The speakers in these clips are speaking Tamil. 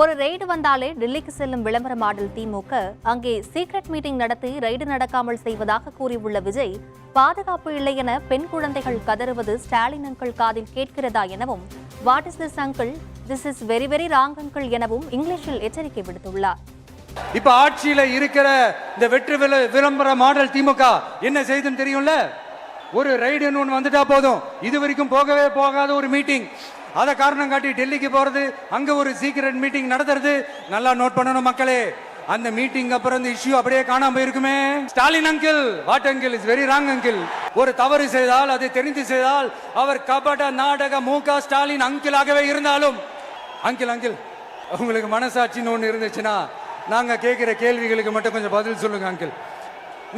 ஒரு ரெய்டு வந்தாலே டெல்லிக்கு செல்லும் விளம்பர மாடல் திமுக அங்கே சீக்ரெட் மீட்டிங் நடத்தி ரெய்டு நடக்காமல் செய்வதாக கூறியுள்ள விஜய் பாதுகாப்பு இல்லை என பெண் குழந்தைகள் கதறுவது ஸ்டாலின் அங்கிள் காதில் கேட்கிறதா எனவும் what is this uncle this is very very wrong uncle எனவும் இங்கிலீஷில் எச்சரிக்கை விடுத்துள்ளார். இப்ப ஆட்சியில இருக்கிற இந்த வெற்றி விள- விளம்பர மாடல் திமுக என்ன செய்துன்னு தெரியும்ல? ஒரு ரைடுன்னு ஒன்று வந்துட்டா போதும். இது வரைக்கும் போகவே போகாத ஒரு மீட்டிங் அதை காரணம் காட்டி டெல்லிக்கு போறது அங்க ஒரு சீக்கிரட் மீட்டிங் நடத்துறது. நல்லா நோட் பண்ணணும் மக்களே. அந்த மீட்டிங் அப்புறம் இந்த இஷ்யூ அப்படியே காணாம போயிருக்குமே. Stalin uncle what uncle is very wrong uncle ஒரு தவறு செய்தால் அதை தெரிந்து செய்தால் அவர் கபட நாடக மு க ஸ்டாலின் அங்கிளாகவே இருந்தாலும். அங்கிள் அங்கிள் உங்களுக்கு மனசாட்சின்னு ஒன்று இருந்துச்சுன்னா நாங்க கேட்கிற கேள்விகளுக்கு மட்டும் கொஞ்சம் பதில் சொல்லுங்க அங்கிள்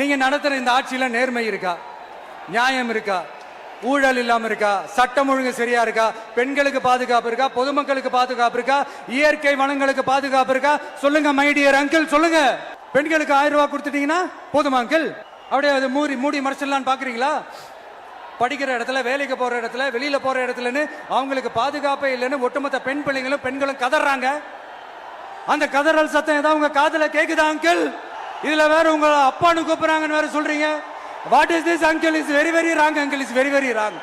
நீங்க நடத்துற இந்த ஆட்சியில நேர்மை இருக்கா? நியாயம் இருக்கா? ஊழல் இல்லாம இருக்கா? சட்டம் ஒழுங்கு சரியா இருக்கா? பெண்களுக்கு பாதுகாப்பு இருக்கா? பொதுமக்களுக்கு பாதுகாப்பு இருக்கா? இயற்கை வளங்களுக்கு பாதுகாப்பு இருக்கா? சொல்லுங்க மைடியர் அங்கிள் சொல்லுங்க. பெண்களுக்கு ஆயிரம் ரூபாய் கொடுத்துட்டீங்கன்னா போதுமா அங்கிள் அப்படியே அது மூடி மூடி மறைச்சிடலான்னு பாக்குறீங்களா? படிக்கிற இடத்துல வேலைக்கு போற இடத்துல வெளியில போற இடத்துலன்னு அவங்களுக்கு பாதுகாப்பே இல்லைன்னு ஒட்டுமொத்த பெண் பிள்ளைங்களும் பெண்களும் கதறாங்க. அந்த கதறல் சத்தம் ஏதாவது உங்க காதல கேக்குதா அங்கிள் இதுல வேற உங்க அப்பான்னு கூப்பிடுறாங்கன்னு வேற சொல்றீங்க. What is this, uncle? Is very, very wrong, uncle. Is very, very wrong.